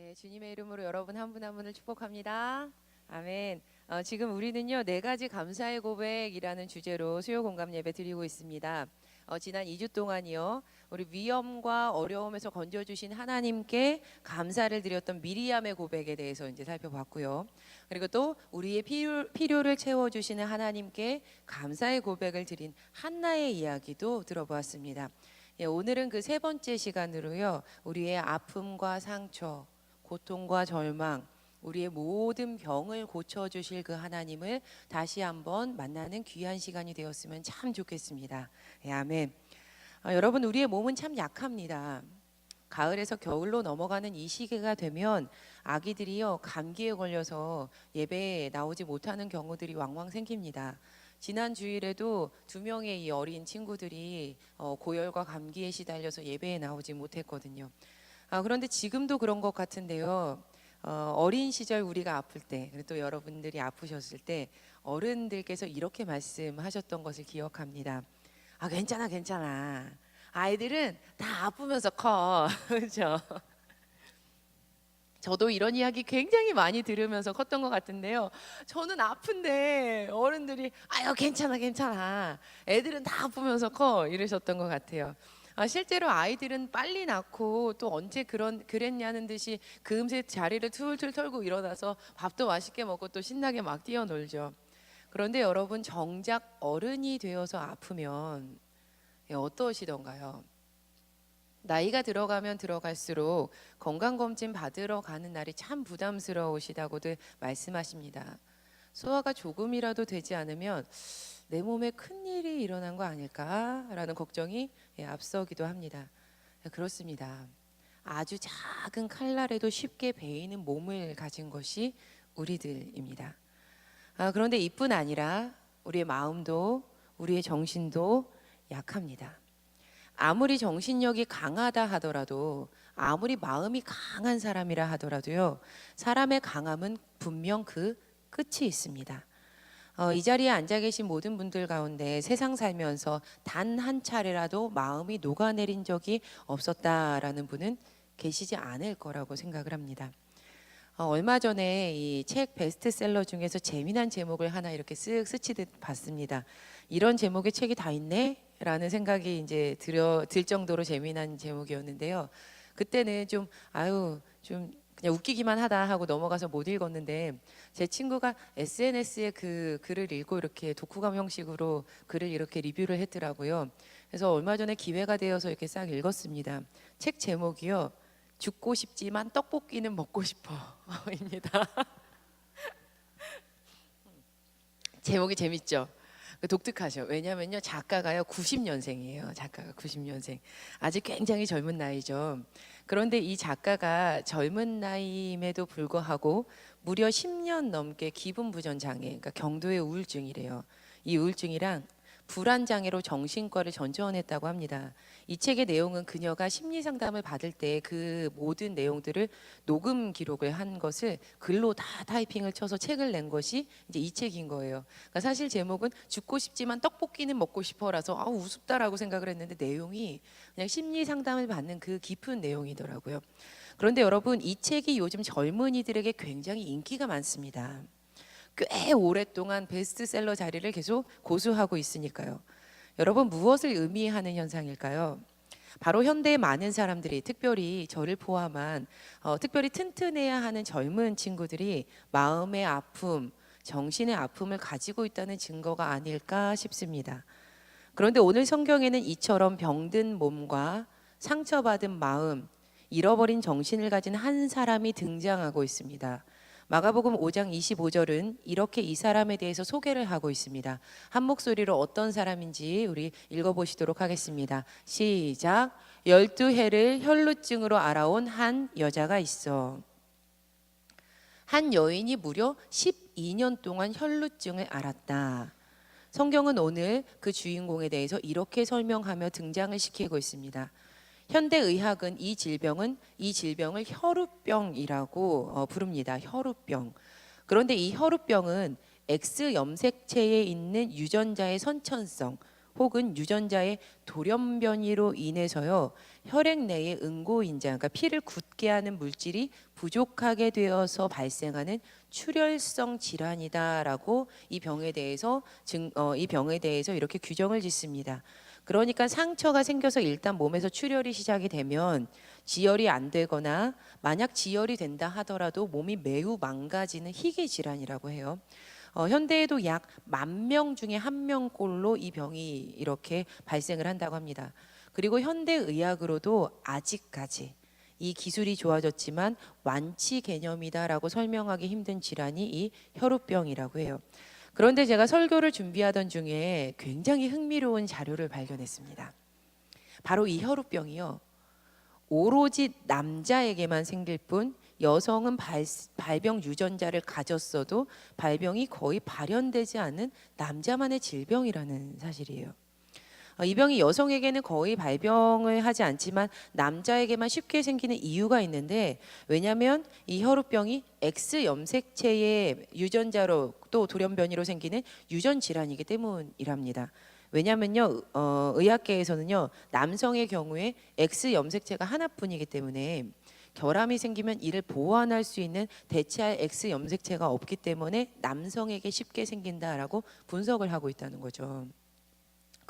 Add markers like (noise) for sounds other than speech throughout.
네, 주님의 이름으로 여러분 한 분 한 분을 축복합니다. 아멘. 어, 지금 우리는요 네 가지 감사의 고백이라는 주제로 수요 공감 예배 드리고 있습니다. 어, 지난 2주 동안이요 우리 위험과 어려움에서 건져 주신 하나님께 감사를 드렸던 미리암의 고백에 대해서 이제 살펴봤고요. 그리고 또 우리의 필요, 필요를 채워 주시는 하나님께 감사의 고백을 드린 한나의 이야기도 들어보았습니다. 예, 오늘은 그 세 번째 시간으로요 우리의 아픔과 상처, 고통과 절망, 우리의 모든 병을 고쳐 주실 그 하나님을 다시 한번 만나는 귀한 시간이 되었으면 참 좋겠습니다. 예, 아멘. 아, 여러분 우리의 몸은 참 약합니다. 가을에서 겨울로 넘어가는 이 시기가 되면 아기들이요 감기에 걸려서 예배에 나오지 못하는 경우들이 왕왕 생깁니다. 지난 주일에도 두 명의 이 어린 친구들이 어, 고열과 감기에 시달려서 예배에 나오지 못했거든요. 아, 그런데 지금도 그런 것 같은데요. 어, 어린 시절 우리가 아플 때, 그리고 또 여러분들이 아프셨을 때 어른들께서 이렇게 말씀하셨던 것을 기억합니다. 아, 괜찮아, 괜찮아. 아이들은 다 아프면서 커. (laughs) 그렇죠? 저도 이런 이야기 굉장히 많이 들으면서 컸던 것 같은데요. 저는 아픈데 어른들이 아유 괜찮아 괜찮아. 애들은 다 아프면서 커 이러셨던 것 같아요. 아, 실제로 아이들은 빨리 낳고 또 언제 그런 그랬냐는 듯이 금세 자리를 툴툴 털고 일어나서 밥도 맛있게 먹고 또 신나게 막 뛰어놀죠. 그런데 여러분 정작 어른이 되어서 아프면 예, 어떠시던가요? 나이가 들어가면 들어갈수록 건강검진 받으러 가는 날이 참 부담스러우시다고들 말씀하십니다. 소화가 조금이라도 되지 않으면 내 몸에 큰 일이 일어난 거 아닐까라는 걱정이 예, 앞서기도 합니다. 예, 그렇습니다. 아주 작은 칼날에도 쉽게 베이는 몸을 가진 것이 우리들입니다. 아, 그런데 이뿐 아니라 우리의 마음도 우리의 정신도 약합니다. 아무리 정신력이 강하다 하더라도 아무리 마음이 강한 사람이라 하더라도요 사람의 강함은 분명 그 끝이 있습니다. 어, 이 자리에 앉아 계신 모든 분들 가운데 세상 살면서 단 한 차례라도 마음이 녹아내린 적이 없었다라는 분은 계시지 않을 거라고 생각을 합니다. 어, 얼마 전에 이 책 베스트셀러 중에서 재미난 제목을 하나 이렇게 쓱 스치듯 봤습니다. 이런 제목의 책이 다 있네? 라는 생각이 이제 들어 들 정도로 재미난 제목이었는데요. 그때는 좀 아유 좀 그냥 웃기기만 하다 하고 넘어가서 못 읽었는데 제 친구가 SNS에 그 글을 읽고 이렇게 독후감 형식으로 글을 이렇게 리뷰를 했더라고요. 그래서 얼마 전에 기회가 되어서 이렇게 싹 읽었습니다. 책 제목이요. 죽고 싶지만 떡볶이는 먹고 싶어입니다. (laughs) (laughs) 제목이 재밌죠. 그 독특하죠. 왜냐면요 작가가요 90년생이에요. 작가가 90년생. 아직 굉장히 젊은 나이죠. 그런데 이 작가가 젊은 나이임에도 불구하고 무려 10년 넘게 기분 부전 장애, 그러니까 경도의 우울증이래요. 이 우울증이랑 불안 장애로 정신과를 전전했다고 합니다. 이 책의 내용은 그녀가 심리 상담을 받을 때 그 모든 내용들을 녹음 기록을 한 것을 글로 다 타이핑을 쳐서 책을 낸 것이 이제 이 책인 거예요. 그러니까 사실 제목은 죽고 싶지만 떡볶이는 먹고 싶어라서 아우 우습다라고 생각을 했는데 내용이 그냥 심리 상담을 받는 그 깊은 내용이더라고요. 그런데 여러분 이 책이 요즘 젊은이들에게 굉장히 인기가 많습니다. 꽤 오랫동안 베스트셀러 자리를 계속 고수하고 있으니까요. 여러분 무엇을 의미하는 현상일까요? 바로 현대의 많은 사람들이 특별히 저를 포함한 어, 특별히 튼튼해야 하는 젊은 친구들이 마음의 아픔, 정신의 아픔을 가지고 있다는 증거가 아닐까 싶습니다. 그런데 오늘 성경에는 이처럼 병든 몸과 상처받은 마음, 잃어버린 정신을 가진 한 사람이 등장하고 있습니다. 마가복음 5장 25절은 이렇게 이 사람에 대해서 소개를 하고 있습니다. 한 목소리로 어떤 사람인지 우리 읽어보시도록 하겠습니다. 시작. 열두 해를 혈루증으로 알아온 한 여자가 있어. 한 여인이 무려 12년 동안 혈루증을 앓았다. 성경은 오늘 그 주인공에 대해서 이렇게 설명하며 등장을 시키고 있습니다. 현대 의학은 이 질병은 이 질병을 혈우병이라고 어, 부릅니다. 혈우병. 그런데 이 혈우병은 X 염색체에 있는 유전자의 선천성 혹은 유전자의 돌연 변이로 인해서요 혈액 내의 응고인자, 그러니까 피를 굳게 하는 물질이 부족하게 되어서 발생하는 출혈성 질환이다라고 이 병에 대해서 증, 어, 이 병에 대해서 이렇게 규정을 짓습니다. 그러니까 상처가 생겨서 일단 몸에서 출혈이 시작이 되면 지혈이 안 되거나 만약 지혈이 된다 하더라도 몸이 매우 망가지는 희귀 질환이라고 해요. 어, 현대에도 약 만 명 중에 한 명꼴로 이 병이 이렇게 발생을 한다고 합니다. 그리고 현대 의학으로도 아직까지 이 기술이 좋아졌지만 완치 개념이다라고 설명하기 힘든 질환이 이 혈우병이라고 해요. 그런데 제가 설교를 준비하던 중에 굉장히 흥미로운 자료를 발견했습니다. 바로 이 혈우병이요. 오로지 남자에게만 생길 뿐 여성은 발, 발병 유전자를 가졌어도 발병이 거의 발현되지 않는 남자만의 질병이라는 사실이에요. 어, 이 병이 여성에게는 거의 발병을 하지 않지만 남자에게만 쉽게 생기는 이유가 있는데 왜냐하면 이 혈우병이 X 염색체의 유전자로 또 돌연변이로 생기는 유전 질환이기 때문이랍니다. 왜냐하면요, 어, 의학계에서는요 남성의 경우에 X 염색체가 하나뿐이기 때문에 결함이 생기면 이를 보완할 수 있는 대체할 X 염색체가 없기 때문에 남성에게 쉽게 생긴다라고 분석을 하고 있다는 거죠.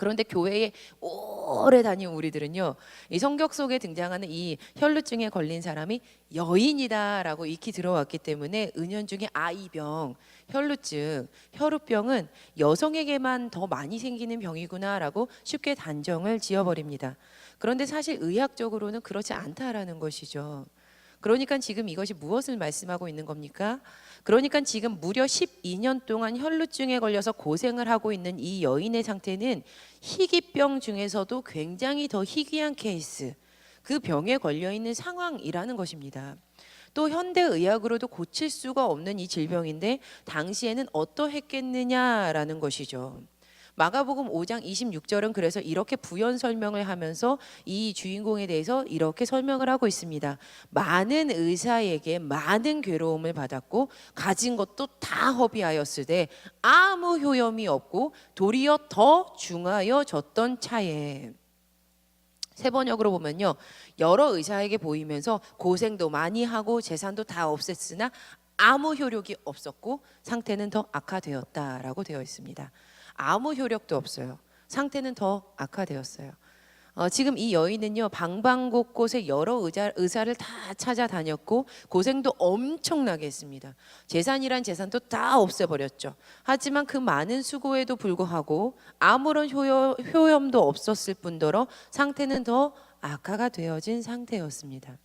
그런데 교회에 오래 다닌 우리들은요, 이 성격 속에 등장하는 이 혈루증에 걸린 사람이 여인이다라고 익히 들어왔기 때문에 은연중에 아이병, 혈루증, 혈우병은 여성에게만 더 많이 생기는 병이구나라고 쉽게 단정을 지어버립니다. 그런데 사실 의학적으로는 그렇지 않다라는 것이죠. 그러니까 지금 이것이 무엇을 말씀하고 있는 겁니까? 그러니까 지금 무려 12년 동안 혈루증에 걸려서 고생을 하고 있는 이 여인의 상태는 희귀병 중에서도 굉장히 더 희귀한 케이스, 그 병에 걸려 있는 상황이라는 것입니다. 또 현대 의학으로도 고칠 수가 없는 이 질병인데 당시에는 어떠했겠느냐라는 것이죠. 마가복음 5장 26절은 그래서 이렇게 부연 설명을 하면서 이 주인공에 대해서 이렇게 설명을 하고 있습니다. 많은 의사에게 많은 괴로움을 받았고 가진 것도 다 허비하였으되 아무 효염이 없고 도리어 더 중하여졌던 차에 세 번역으로 보면요. 여러 의사에게 보이면서 고생도 많이 하고 재산도 다 없앴으나 아무 효력이 없었고 상태는 더 악화되었다라고 되어 있습니다. 아무 효력도 없어요. 상태는 더 악화되었어요. 어, 지금 이 여인은요 방방곳곳에 여러 의자, 의사를 다 찾아다녔고 고생도 엄청나게 했습니다. 재산이란 재산도 다 없애버렸죠. 하지만 그 많은 수고에도 불구하고 아무런 효여, 효염도 없었을 뿐더러 상태는 더 악화가 되어진 상태였습니다.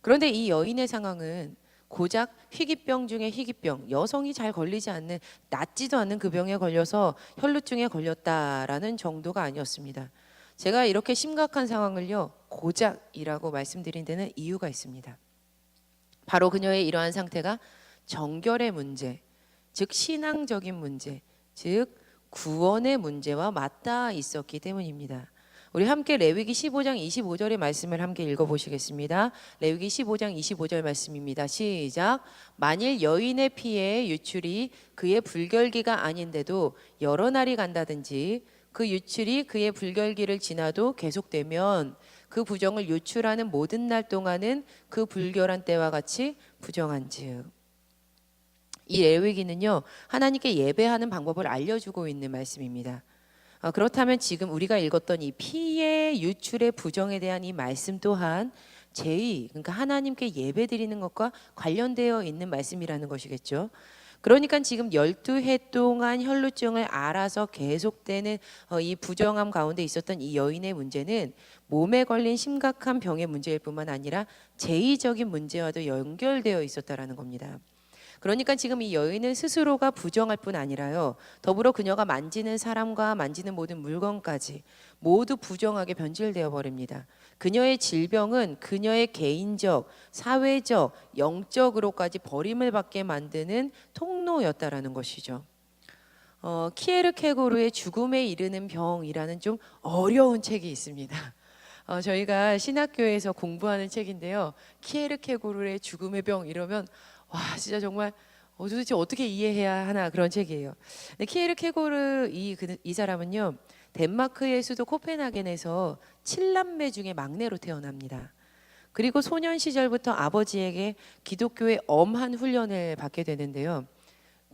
그런데 이 여인의 상황은 고작 희귀병 중에 희귀병, 여성이 잘 걸리지 않는 낫지도 않는 그 병에 걸려서 혈루증에 걸렸다라는 정도가 아니었습니다. 제가 이렇게 심각한 상황을요 고작이라고 말씀드린 데는 이유가 있습니다. 바로 그녀의 이러한 상태가 정결의 문제, 즉 신앙적인 문제, 즉 구원의 문제와 맞닿아 있었기 때문입니다. 우리 함께 레위기 15장 25절의 말씀을 함께 읽어 보시겠습니다. 레위기 15장 25절 말씀입니다. 시작. 만일 여인의 피에 유출이 그의 불결기가 아닌데도 여러 날이 간다든지 그 유출이 그의 불결기를 지나도 계속되면 그 부정을 유출하는 모든 날 동안은 그 불결한 때와 같이 부정한즉 이 레위기는요 하나님께 예배하는 방법을 알려주고 있는 말씀입니다. 어, 그렇다면 지금 우리가 읽었던 이 피의 유출의 부정에 대한 이 말씀 또한 제의 그러니까 하나님께 예배 드리는 것과 관련되어 있는 말씀이라는 것이겠죠. 그러니까 지금 12해 동안 혈루증을 알아서 계속되는 어, 이 부정함 가운데 있었던 이 여인의 문제는 몸에 걸린 심각한 병의 문제일 뿐만 아니라 제의적인 문제와도 연결되어 있었다라는 겁니다. 그러니까 지금 이 여인은 스스로가 부정할 뿐 아니라요. 더불어 그녀가 만지는 사람과 만지는 모든 물건까지 모두 부정하게 변질되어 버립니다. 그녀의 질병은 그녀의 개인적, 사회적, 영적으로까지 버림을 받게 만드는 통로였다라는 것이죠. 어, 키에르 케고르의 죽음에 이르는 병이라는 좀 어려운 책이 있습니다. 어, 저희가 신학교에서 공부하는 책인데요. 키에르 케고르의 죽음의 병 이러면 와 진짜 정말 어, 도대체 어떻게 이해해야 하나 그런 책이에요. 근데 키에르 케고르 이, 그, 이 사람은요 덴마크의 수도 코펜하겐에서 칠남매 중에 막내로 태어납니다. 그리고 소년 시절부터 아버지에게 기독교의 엄한 훈련을 받게 되는데요.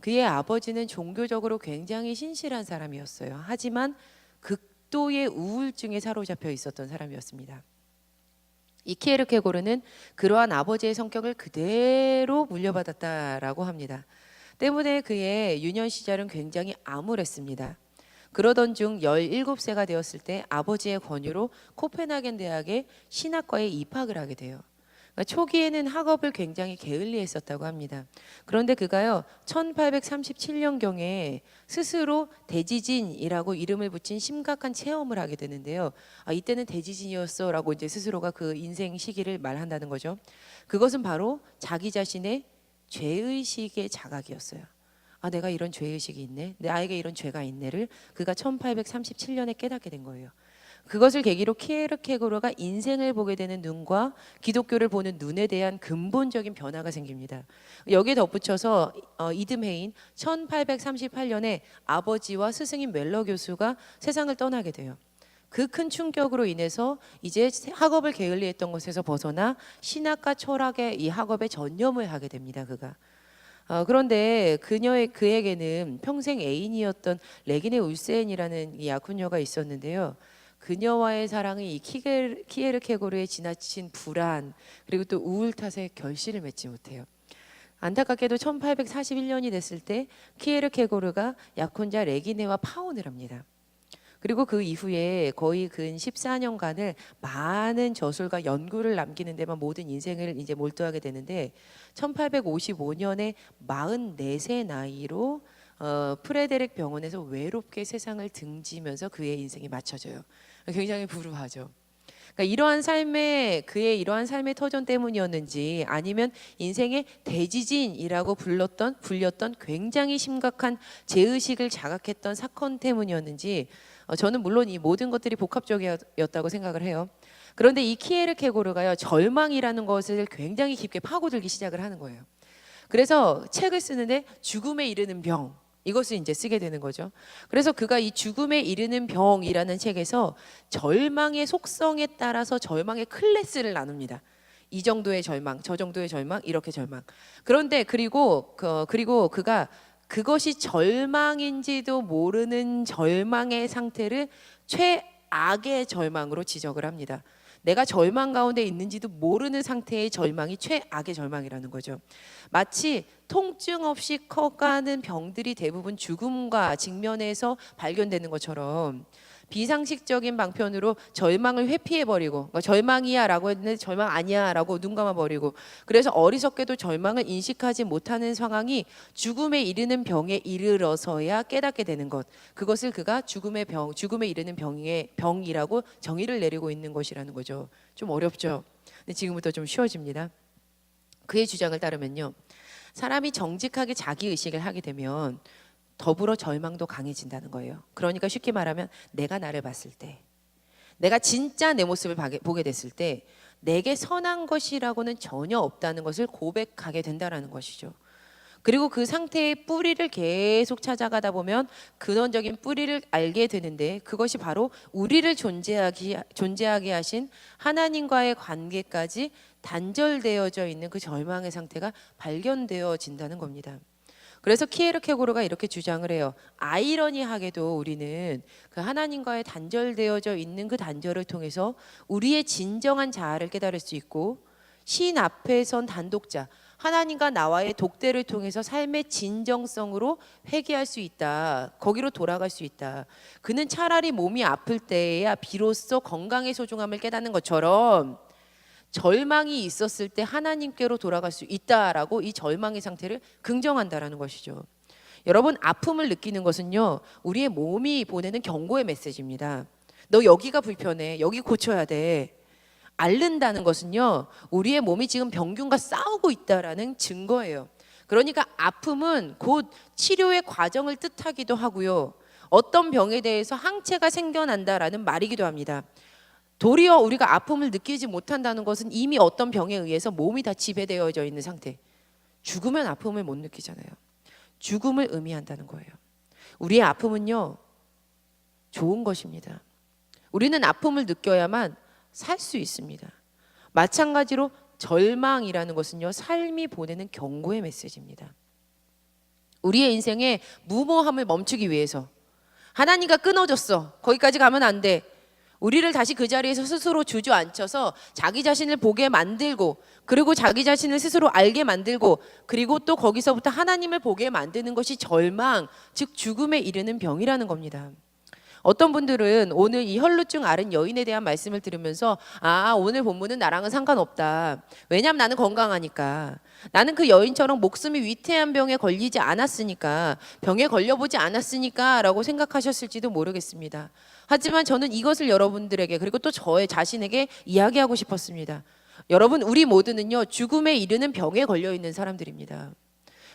그의 아버지는 종교적으로 굉장히 신실한 사람이었어요. 하지만 극도의 우울증에 사로잡혀 있었던 사람이었습니다. 이 키에르케고르는 그러한 아버지의 성격을 그대로 물려받았다라고 합니다. 때문에 그의 유년 시절은 굉장히 암울했습니다. 그러던 중 17세가 되었을 때 아버지의 권유로 코펜하겐 대학의 신학과에 입학을 하게 돼요. 그러니까 초기에는 학업을 굉장히 게을리했었다고 합니다. 그런데 그가요 1837년경에 스스로 대지진이라고 이름을 붙인 심각한 체험을 하게 되는데요. 아, 이때는 대지진이었어라고 이제 스스로가 그 인생 시기를 말한다는 거죠. 그것은 바로 자기 자신의 죄의식의 자각이었어요. 아, 내가 이런 죄의식이 있네. 나에게 이런 죄가 있네를 그가 1837년에 깨닫게 된 거예요. 그것을 계기로 키에르케고르가 인생을 보게 되는 눈과 기독교를 보는 눈에 대한 근본적인 변화가 생깁니다. 여기에 덧붙여서 어, 이듬해인 1838년에 아버지와 스승인 멜러 교수가 세상을 떠나게 돼요. 그 큰 충격으로 인해서 이제 학업을 게을리했던 것에서 벗어나 신학과 철학의 이 학업에 전념을 하게 됩니다. 그가. 어, 그런데 그녀의 그에게는 평생 애인이었던 레기네 울센이라는 이 약혼녀가 있었는데요. 그녀와의 사랑이 이 키게르, 키에르케고르의 지나친 불안 그리고 또 우울 탓에 결실을 맺지 못해요. 안타깝게도 1841년이 됐을 때 키에르케고르가 약혼자 레기네와 파혼을 합니다. 그리고 그 이후에 거의 근 14년간을 많은 저술과 연구를 남기는 데만 모든 인생을 이제 몰두하게 되는데 1855년에 44세 나이로 어, 프레데릭 병원에서 외롭게 세상을 등지면서 그의 인생이 맞춰져요. 굉장히 불우하죠. 그러니까 이러한 삶의 그의 이러한 삶의 터전 때문이었는지 아니면 인생의 대지진이라고 불렀던 불렸던 굉장히 심각한 죄의식을 자각했던 사건 때문이었는지 어, 저는 물론 이 모든 것들이 복합적이었다고 생각을 해요. 그런데 이 키에르케고르가요 절망이라는 것을 굉장히 깊게 파고들기 시작을 하는 거예요. 그래서 책을 쓰는데 죽음에 이르는 병 이것을 이제 쓰게 되는 거죠. 그래서 그가 이 죽음에 이르는 병이라는 책에서 절망의 속성에 따라서 절망의 클래스를 나눕니다. 이 정도의 절망, 저 정도의 절망, 이렇게 절망. 그런데 그리고 그, 그리고 그가 그것이 절망인지도 모르는 절망의 상태를 최악의 절망으로 지적을 합니다. 내가 절망 가운데 있는지도 모르는 상태의 절망이 최악의 절망이라는 거죠. 마치 통증 없이 커가는 병들이 대부분 죽음과 직면해서 발견되는 것처럼 비상식적인 방편으로 절망을 회피해 버리고 그러니까 절망이야라고 했는데 절망 아니야라고 눈 감아 버리고 그래서 어리석게도 절망을 인식하지 못하는 상황이 죽음에 이르는 병에 이르러서야 깨닫게 되는 것. 그것을 그가 죽음의 병 죽음에 이르는 병의 병이라고 정의를 내리고 있는 것이라는 거죠. 좀 어렵죠? 근데 지금부터 좀 쉬워집니다. 그의 주장을 따르면요 사람이 정직하게 자기 의식을 하게 되면 더불어 절망도 강해진다는 거예요. 그러니까 쉽게 말하면 내가 나를 봤을 때, 내가 진짜 내 모습을 보게 됐을 때, 내게 선한 것이라고는 전혀 없다는 것을 고백하게 된다라는 것이죠. 그리고 그 상태의 뿌리를 계속 찾아가다 보면 근원적인 뿌리를 알게 되는데 그것이 바로 우리를 존재하기, 존재하게 하신 하나님과의 관계까지 단절되어져 있는 그 절망의 상태가 발견되어진다는 겁니다. 그래서 키에르케고르가 이렇게 주장을 해요. 아이러니하게도 우리는 그 하나님과의 단절되어져 있는 그 단절을 통해서 우리의 진정한 자아를 깨달을 수 있고 신 앞에 선 단독자 하나님과 나와의 독대를 통해서 삶의 진정성으로 회개할 수 있다. 거기로 돌아갈 수 있다. 그는 차라리 몸이 아플 때에야 비로소 건강의 소중함을 깨닫는 것처럼 절망이 있었을 때 하나님께로 돌아갈 수 있다라고 이 절망의 상태를 긍정한다라는 것이죠. 여러분 아픔을 느끼는 것은요 우리의 몸이 보내는 경고의 메시지입니다. 너 여기가 불편해, 여기 고쳐야 돼. 앓는다는 것은요 우리의 몸이 지금 병균과 싸우고 있다라는 증거예요. 그러니까 아픔은 곧 치료의 과정을 뜻하기도 하고요. 어떤 병에 대해서 항체가 생겨난다라는 말이기도 합니다. 도리어 우리가 아픔을 느끼지 못한다는 것은 이미 어떤 병에 의해서 몸이 다 지배되어져 있는 상태. 죽으면 아픔을 못 느끼잖아요. 죽음을 의미한다는 거예요. 우리의 아픔은요, 좋은 것입니다. 우리는 아픔을 느껴야만 살 수 있습니다. 마찬가지로 절망이라는 것은요, 삶이 보내는 경고의 메시지입니다. 우리의 인생의 무모함을 멈추기 위해서 하나님과 끊어졌어. 거기까지 가면 안 돼. 우리를 다시 그 자리에서 스스로 주저앉혀서 자기 자신을 보게 만들고 그리고 자기 자신을 스스로 알게 만들고 그리고 또 거기서부터 하나님을 보게 만드는 것이 절망, 즉 죽음에 이르는 병이라는 겁니다. 어떤 분들은 오늘 이 혈루증 앓은 여인에 대한 말씀을 들으면서 아 오늘 본문은 나랑은 상관없다. 왜냐하면 나는 건강하니까. 나는 그 여인처럼 목숨이 위태한 병에 걸리지 않았으니까 병에 걸려보지 않았으니까라고 생각하셨을지도 모르겠습니다. 하지만 저는 이것을 여러분들에게 그리고 또 저의 자신에게 이야기하고 싶었습니다. 여러분 우리 모두는요 죽음에 이르는 병에 걸려 있는 사람들입니다.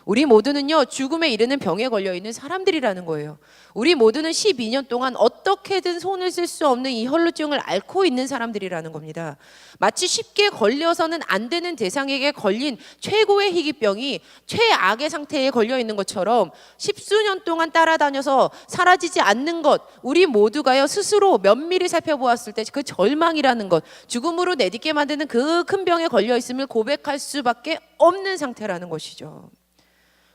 우리 모두는요 죽음에 이르는 병에 걸려 있는 사람들이라는 거예요. 우리 모두는 12년 동안 어떻게든 손을 쓸 수 없는 이 혈루증을 앓고 있는 사람들이라는 겁니다. 마치 쉽게 걸려서는 안 되는 대상에게 걸린 최고의 희귀병이 최악의 상태에 걸려 있는 것처럼 십수년 동안 따라다녀서 사라지지 않는 것 우리 모두가요 스스로 면밀히 살펴보았을 때 그 절망이라는 것 죽음으로 내딛게 만드는 그 큰 병에 걸려 있음을 고백할 수밖에 없는 상태라는 것이죠.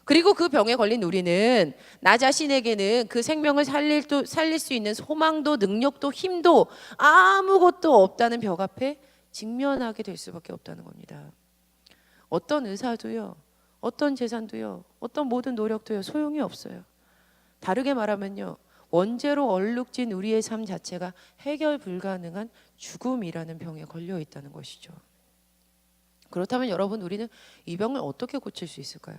그리고 그 병에 걸린 우리는 나 자신에게는 그 생명을 살릴, 또, 살릴 수 있는 소망도 능력도 힘도 아무것도 없다는 벽 앞에 직면하게 될 수밖에 없다는 겁니다. 어떤 의사도요, 어떤 재산도요, 어떤 모든 노력도요, 소용이 없어요. 다르게 말하면요, 원죄로 얼룩진 우리의 삶 자체가 해결 불가능한 죽음이라는 병에 걸려 있다는 것이죠. 그렇다면 여러분, 우리는 이 병을 어떻게 고칠 수 있을까요?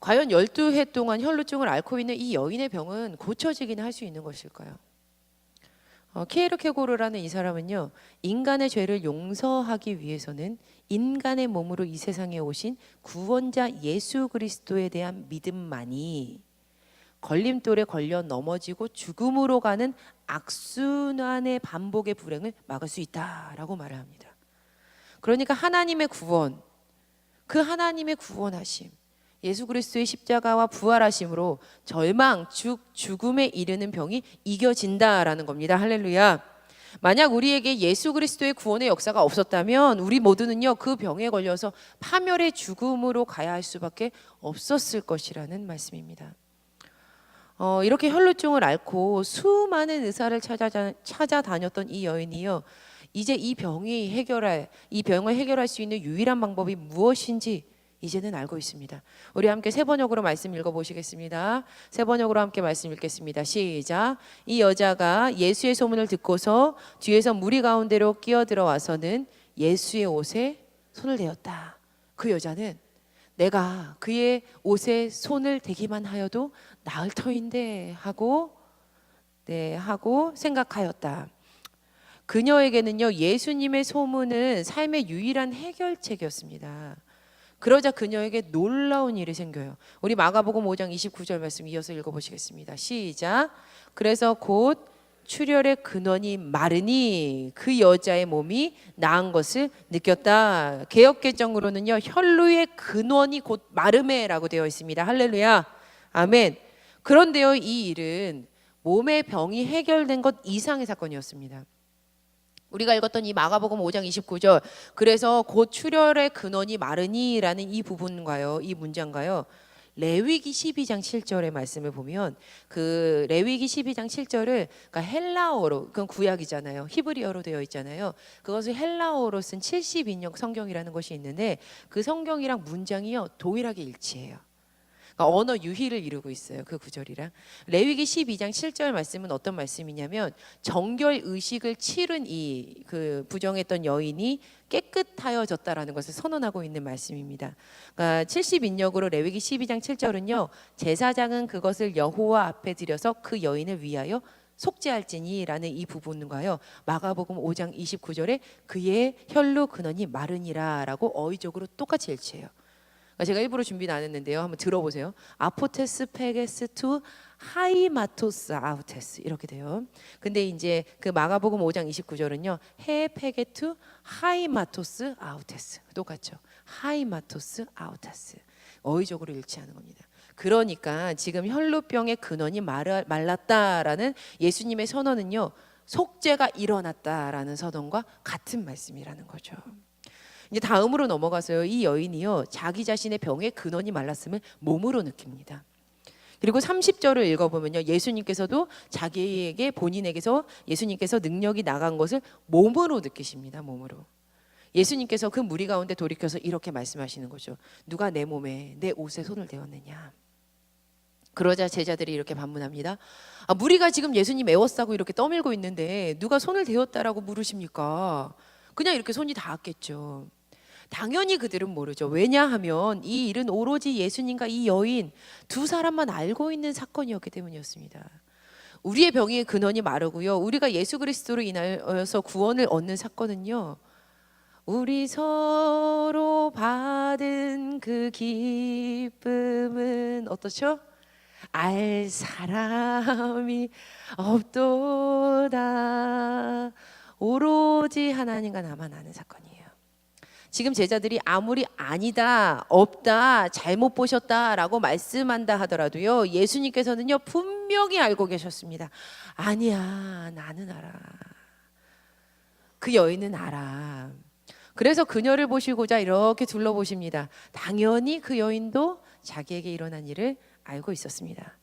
과연 12해 동안 혈루증을 앓고 있는 이 여인의 병은 고쳐지긴 할수 있는 것일까요? 어, 키에르케고르라는 이 사람은요 인간의 죄를 용서하기 위해서는 인간의 몸으로 이 세상에 오신 구원자 예수 그리스도에 대한 믿음만이 걸림돌에 걸려 넘어지고 죽음으로 가는 악순환의 반복의 불행을 막을 수 있다라고 말을 합니다. 그러니까 하나님의 구원, 그 하나님의 구원하심, 예수 그리스도의 십자가와 부활하심으로 절망, 죽, 죽음에 이르는 병이 이겨진다라는 겁니다. 할렐루야. 만약 우리에게 예수 그리스도의 구원의 역사가 없었다면 우리 모두는요 그 병에 걸려서 파멸의 죽음으로 가야 할 수밖에 없었을 것이라는 말씀입니다. 어, 이렇게 혈루증을 앓고 수많은 의사를 찾아 찾아다녔던 이 여인이요 이제 이 병이 해결할 이 병을 해결할 수 있는 유일한 방법이 무엇인지 이제는 알고 있습니다. 우리 함께 세 번역으로 말씀 읽어 보시겠습니다. 세 번역으로 함께 말씀 읽겠습니다. 시작. 이 여자가 예수의 소문을 듣고서 뒤에서 무리 가운데로 끼어 들어와서는 예수의 옷에 손을 대었다. 그 여자는 내가 그의 옷에 손을 대기만 하여도 나을 터인데 하고 네 하고 생각하였다. 그녀에게는요 예수님의 소문은 삶의 유일한 해결책이었습니다. 그러자 그녀에게 놀라운 일이 생겨요. 우리 마가복음 5장 29절 말씀 이어서 읽어보시겠습니다. 시작. 그래서 곧 출혈의 근원이 마르니 그 여자의 몸이 나은 것을 느꼈다. 개혁개정으로는요 혈루의 근원이 곧 마름에라고 되어 있습니다. 할렐루야, 아멘. 그런데요 이 일은 몸의 병이 해결된 것 이상의 사건이었습니다. 우리가 읽었던 이 마가복음 5장 29절 그래서 곧 출혈의 근원이 마르니라는 이 부분과요 이 문장과요 레위기 12장 7절의 말씀을 보면 그 레위기 12장 7절을 그러니까 헬라어로 그건 구약이잖아요. 히브리어로 되어 있잖아요. 그것을 헬라어로 쓴 72년 성경이라는 것이 있는데 그 성경이랑 문장이요 동일하게 일치해요 그러니까 언어 유희를 이루고 있어요. 그 구절이랑 레위기 12장 7절 말씀은 어떤 말씀이냐면 정결 의식을 치른 이 그 부정했던 여인이 깨끗하여졌다라는 것을 선언하고 있는 말씀입니다. 그러니까 70인역으로 레위기 12장 7절은요. 제사장은 그것을 여호와 앞에 드려서 그 여인을 위하여 속죄할지니라는 이 부분과요. 마가복음 5장 29절에 그의 혈루 근원이 마르니라라고 어휘적으로 똑같이 일치해요. 그러니까 제가 일부러 준비는 안 했는데요. 한번 들어보세요. 아포테스 페게스 투 하이마토스 아우테스 이렇게 돼요. 근데 이제 그 마가복음 5장 29절은요. 해 페게 투 하이마토스 아우테스 똑같죠. 하이마토스 아우테스 어휘적으로 일치하는 겁니다. 그러니까 지금 혈루병의 근원이 말랐다라는 예수님의 선언은요. 속죄가 일어났다라는 선언과 같은 말씀이라는 거죠. 이제 다음으로 넘어가서요. 이 여인이요. 자기 자신의 병의 근원이 말랐음을 몸으로 느낍니다. 그리고 30절을 읽어보면요. 예수님께서도 자기에게 본인에게서 예수님께서 능력이 나간 것을 몸으로 느끼십니다. 몸으로. 예수님께서 그 무리 가운데 돌이켜서 이렇게 말씀하시는 거죠. 누가 내 몸에 내 옷에 손을 대었느냐. 그러자 제자들이 이렇게 반문합니다. 아, 무리가 지금 예수님 애워싸고 이렇게 떠밀고 있는데 누가 손을 대었다라고 물으십니까? 그냥 이렇게 손이 닿았겠죠. 당연히 그들은 모르죠. 왜냐하면 이 일은 오로지 예수님과 이 여인 두 사람만 알고 있는 사건이었기 때문이었습니다. 우리의 병의 근원이 마르고요. 우리가 예수 그리스도로 인하여서 구원을 얻는 사건은요. 우리 서로 받은 그 기쁨은 어떻죠? 알 사람이 없도다. 오로지 하나님과 나만 아는 사건이에요. 지금 제자들이 아무리 아니다, 없다, 잘못 보셨다라고 말씀한다 하더라도요. 예수님께서는요 분명히 알고 계셨습니다. 아니야, 나는 알아. 그 여인은 알아. 그래서 그녀를 보시고자 이렇게 둘러보십니다. 당연히 그 여인도 자기에게 일어난 일을 알고 있었습니다.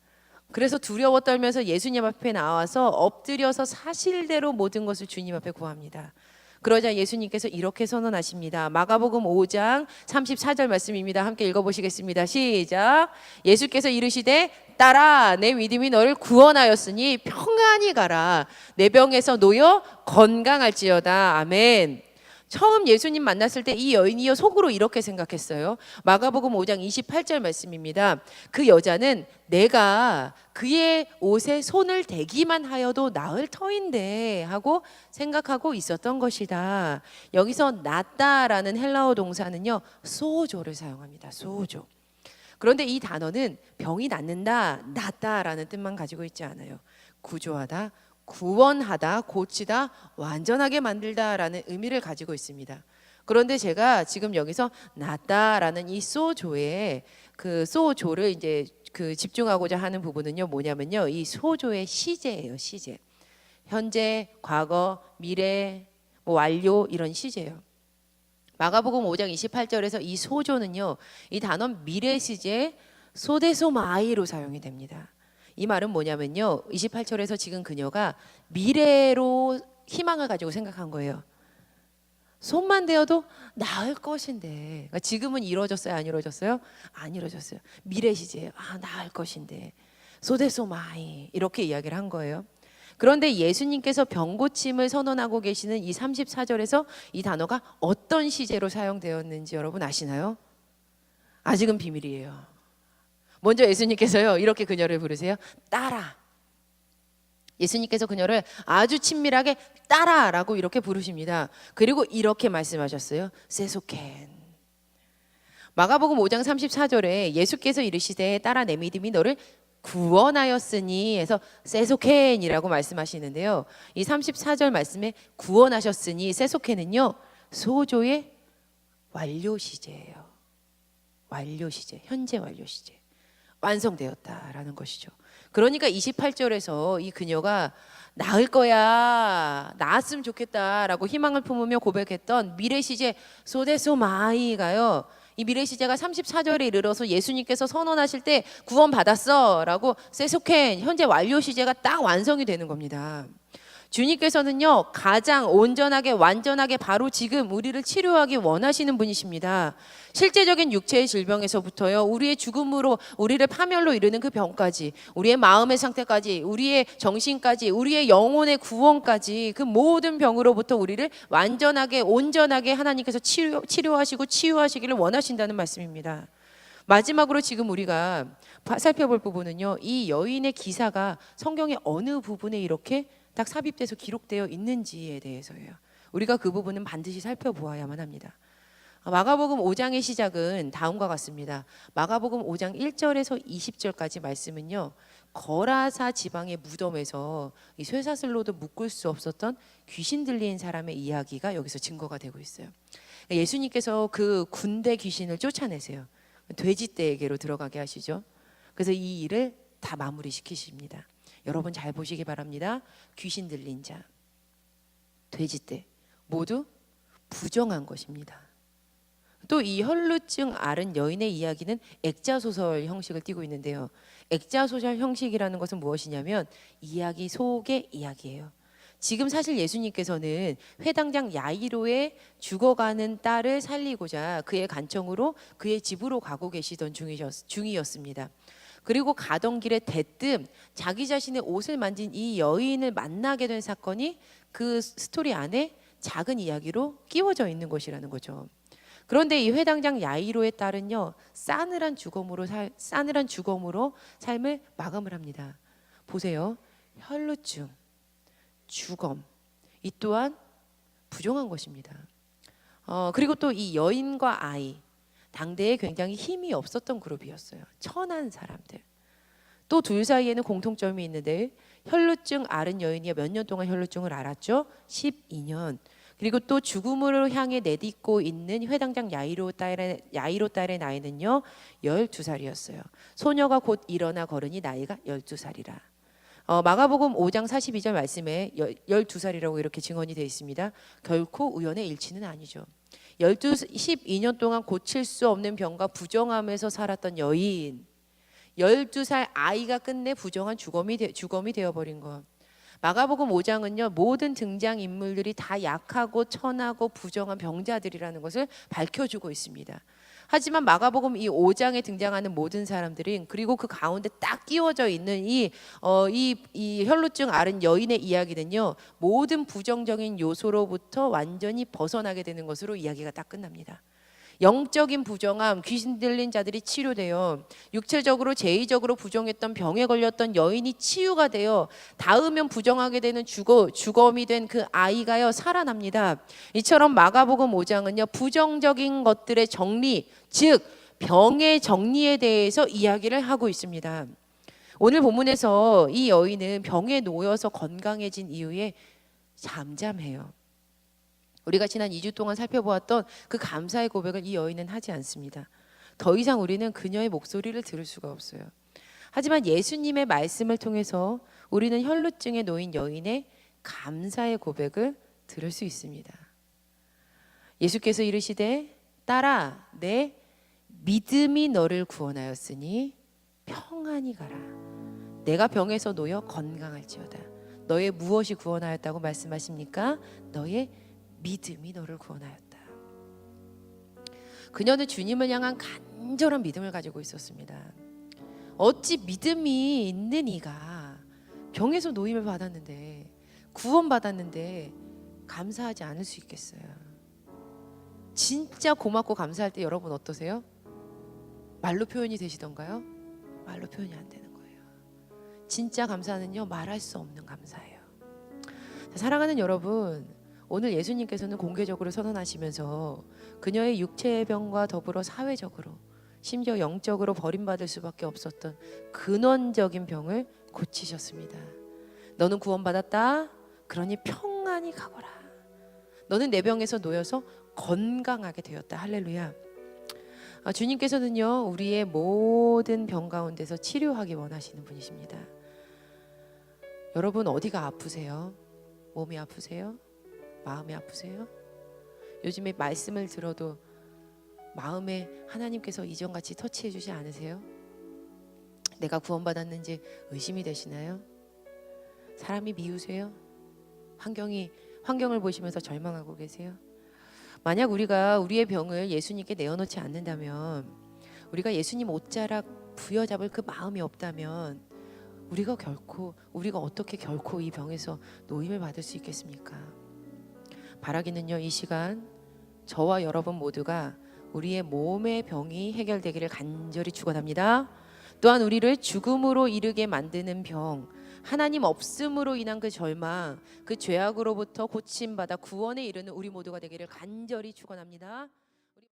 그래서 두려워 떨면서 예수님 앞에 나와서 엎드려서 사실대로 모든 것을 주님 앞에 구합니다. 그러자 예수님께서 이렇게 선언하십니다. 마가복음 5장 34절 말씀입니다. 함께 읽어보시겠습니다. 시작. 예수께서 이르시되 따라 내 믿음이 너를 구원하였으니 평안히 가라. 내 병에서 놓여 건강할지어다. 아멘. 처음 예수님 만났을 때 이 여인이요 속으로 이렇게 생각했어요. 마가복음 5장 28절 말씀입니다. 그 여자는 내가 그의 옷에 손을 대기만 하여도 나을 터인데 하고 생각하고 있었던 것이다. 여기서 낫다라는 헬라어 동사는요 소조를 사용합니다. 소조. 그런데 이 단어는 병이 낫는다, 낫다라는 뜻만 가지고 있지 않아요. 구조하다, 구원하다, 고치다, 완전하게 만들다라는 의미를 가지고 있습니다. 그런데 제가 지금 여기서 낫다라는 이 소조의 그 소조를 이제 그 집중하고자 하는 부분은요 뭐냐면요 이 소조의 시제예요 시제. 현재 과거 미래 뭐 완료 이런 시제예요. 마가복음 5장 28절에서 이 소조는요 이 단어 미래 시제 소데소마이로 사용이 됩니다 이 말은 뭐냐면요. 28절에서 지금 그녀가 미래로 희망을 가지고 생각한 거예요. 손만 대어도 나을 것인데. 그러니까 지금은 이루어졌어요, 안 이루어졌어요? 안 이루어졌어요. 미래 시제예요. 아, 나을 것인데. 소대소마이 이렇게 이야기를 한 거예요. 그런데 예수님께서 병 고침을 선언하고 계시는 이 34절에서 이 단어가 어떤 시제로 사용되었는지 여러분 아시나요? 아직은 비밀이에요. 먼저 예수님께서요 이렇게 그녀를 부르세요. 따라. 예수님께서 그녀를 아주 친밀하게 따라라고 이렇게 부르십니다. 그리고 이렇게 말씀하셨어요. 세소켄 마가복음 5장 34절에 예수께서 이르시되 따라 내 믿음이 너를 구원하였으니 해서 세소켄이라고 말씀하시는데요. 이 34절 말씀에 구원하셨으니 세소켄은요 소조의 완료 시제예요. 완료 시제 현재 완료 시제 완성되었다라는 것이죠. 그러니까 28절에서 이 그녀가 나을 거야, 나았으면 좋겠다라고 희망을 품으며 고백했던 미래 시제 소데소 마이가요. 이 미래 시제가 34절에 이르러서 예수님께서 선언하실 때 구원 받았어라고 세소켄 현재 완료 시제가 딱 완성이 되는 겁니다. 주님께서는요 가장 온전하게 완전하게 바로 지금 우리를 치료하기 원하시는 분이십니다. 실제적인 육체의 질병에서부터요 우리의 죽음으로 우리를 파멸로 이르는 그 병까지 우리의 마음의 상태까지 우리의 정신까지 우리의 영혼의 구원까지 그 모든 병으로부터 우리를 완전하게 온전하게 하나님께서 치료, 치료하시고 치유하시기를 원하신다는 말씀입니다. 마지막으로 지금 우리가 바- 살펴볼 부분은요 이 여인의 기사가 성경의 어느 부분에 이렇게 딱 삽입돼서 기록되어 있는지에 대해서예요. 우리가 그 부분은 반드시 살펴보아야만 합니다. 마가복음 5장의 시작은 다음과 같습니다. 마가복음 5장 1절에서 20절까지 말씀은요. 거라사 지방의 무덤에서 이 쇠사슬로도 묶을 수 없었던 귀신 들린 사람의 이야기가 여기서 증거가 되고 있어요. 예수님께서 그 군대 귀신을 쫓아내세요. 돼지떼에게로 들어가게 하시죠. 그래서 이 일을 다 마무리 시키십니다. 여러분 잘 보시기 바랍니다. 귀신 들린 자, 돼지떼 모두 부정한 것입니다. 또 이 혈루증 앓은 여인의 이야기는 액자 소설 형식을 띠고 있는데요. 액자 소설 형식이라는 것은 무엇이냐면 이야기 속의 이야기예요. 지금 사실 예수님께서는 회당장 야이로의 죽어가는 딸을 살리고자 그의 간청으로 그의 집으로 가고 계시던 중이셨, 중이었습니다. 그리고 가던 길에 대뜸 자기 자신의 옷을 만진 이 여인을 만나게 된 사건이 그 스토리 안에 작은 이야기로 끼워져 있는 것이라는 거죠. 그런데 이 회당장 야이로의 딸은요 싸늘한 죽음으로 살, 싸늘한 죽음으로 삶을 마감을 합니다. 보세요, 혈루증, 죽음 이 또한 부정한 것입니다. 어, 그리고 또 이 여인과 아이 당대에 굉장히 힘이 없었던 그룹이었어요. 천한 사람들. 또 둘 사이에는 공통점이 있는데 혈루증 앓은 여인이 몇 년 동안 혈루증을 앓았죠? 12년. 그리고 또 죽음으로 향해 내딛고 있는 회당장 야이로 딸의 야이로 딸의 나이는요 12살이었어요. 소녀가 곧 일어나 걸으니 나이가 12살이라. 어, 마가복음 5장 42절 말씀에 12살이라고 이렇게 증언이 되어 있습니다. 결코 우연의 일치는 아니죠. 12 12년 동안 고칠 수 없는 병과 부정함에서 살았던 여인 12살 아이가 끝내 부정한 주검이 되, 주검이 되어 버린 것. 마가복음 5장은요 모든 등장 인물들이 다 약하고 천하고 부정한 병자들이라는 것을 밝혀주고 있습니다. 하지만 마가복음 이 5장에 등장하는 모든 사람들이 그리고 그 가운데 딱 끼워져 있는 이 어, 이, 이 혈루증 앓은 여인의 이야기는요 모든 부정적인 요소로부터 완전히 벗어나게 되는 것으로 이야기가 딱 끝납니다. 영적인 부정함, 귀신 들린 자들이 치료되어 육체적으로 제의적으로 부정했던 병에 걸렸던 여인이 치유가 되어 닿으면 부정하게 되는 주거, 주검이 된 그 아이가요 살아납니다. 이처럼 마가복음 5장은요 부정적인 것들의 정리, 즉 병의 정리에 대해서 이야기를 하고 있습니다. 오늘 본문에서 이 여인은 병에 놓여서 건강해진 이후에 잠잠해요. 우리가 지난 2주 동안 살펴보았던 그 감사의 고백을 이 여인은 하지 않습니다. 더 이상 우리는 그녀의 목소리를 들을 수가 없어요. 하지만 예수님의 말씀을 통해서 우리는 혈루증에 놓인 여인의 감사의 고백을 들을 수 있습니다. 예수께서 이르시되 딸아 내 믿음이 너를 구원하였으니 평안히 가라. 내가 병에서 놓여 건강할지어다. 너의 무엇이 구원하였다고 말씀하십니까? 너의 믿음이 너를 구원하였다. 그녀는 주님을 향한 간절한 믿음을 가지고 있었습니다. 어찌 믿음이 있는 이가 병에서 노임을 받았는데 구원받았는데 감사하지 않을 수 있겠어요. 진짜 고맙고 감사할 때 여러분 어떠세요? 말로 표현이 되시던가요? 말로 표현이 안 되는 거예요. 진짜 감사는요 말할 수 없는 감사예요. 자, 사랑하는 여러분, 오늘 예수님께서는 공개적으로 선언하시면서 그녀의 육체의 병과 더불어 사회적으로 심지어 영적으로 버림받을 수밖에 없었던 근원적인 병을 고치셨습니다. 너는 구원받았다. 그러니 평안히 가거라. 너는 내 병에서 놓여서 건강하게 되었다. 할렐루야. 아, 주님께서는요 우리의 모든 병 가운데서 치료하기 원하시는 분이십니다. 여러분 어디가 아프세요? 몸이 아프세요? 마음이 아프세요? 요즘에 말씀을 들어도 마음에 하나님께서 이전같이 터치해 주지 않으세요? 내가 구원받았는지 의심이 되시나요? 사람이 미우세요? 환경이 환경을 보시면서 절망하고 계세요? 만약 우리가 우리의 병을 예수님께 내어놓지 않는다면 우리가 예수님 옷자락 부여잡을 그 마음이 없다면 우리가 결코 우리가 어떻게 결코 이 병에서 노임을 받을 수 있겠습니까? 바라기는요 이 시간 저와 여러분 모두가 우리의 몸의 병이 해결되기를 간절히 축원합니다. 또한 우리를 죽음으로 이르게 만드는 병, 하나님 없음으로 인한 그 절망, 그 죄악으로부터 고침받아 구원에 이르는 우리 모두가 되기를 간절히 축원합니다.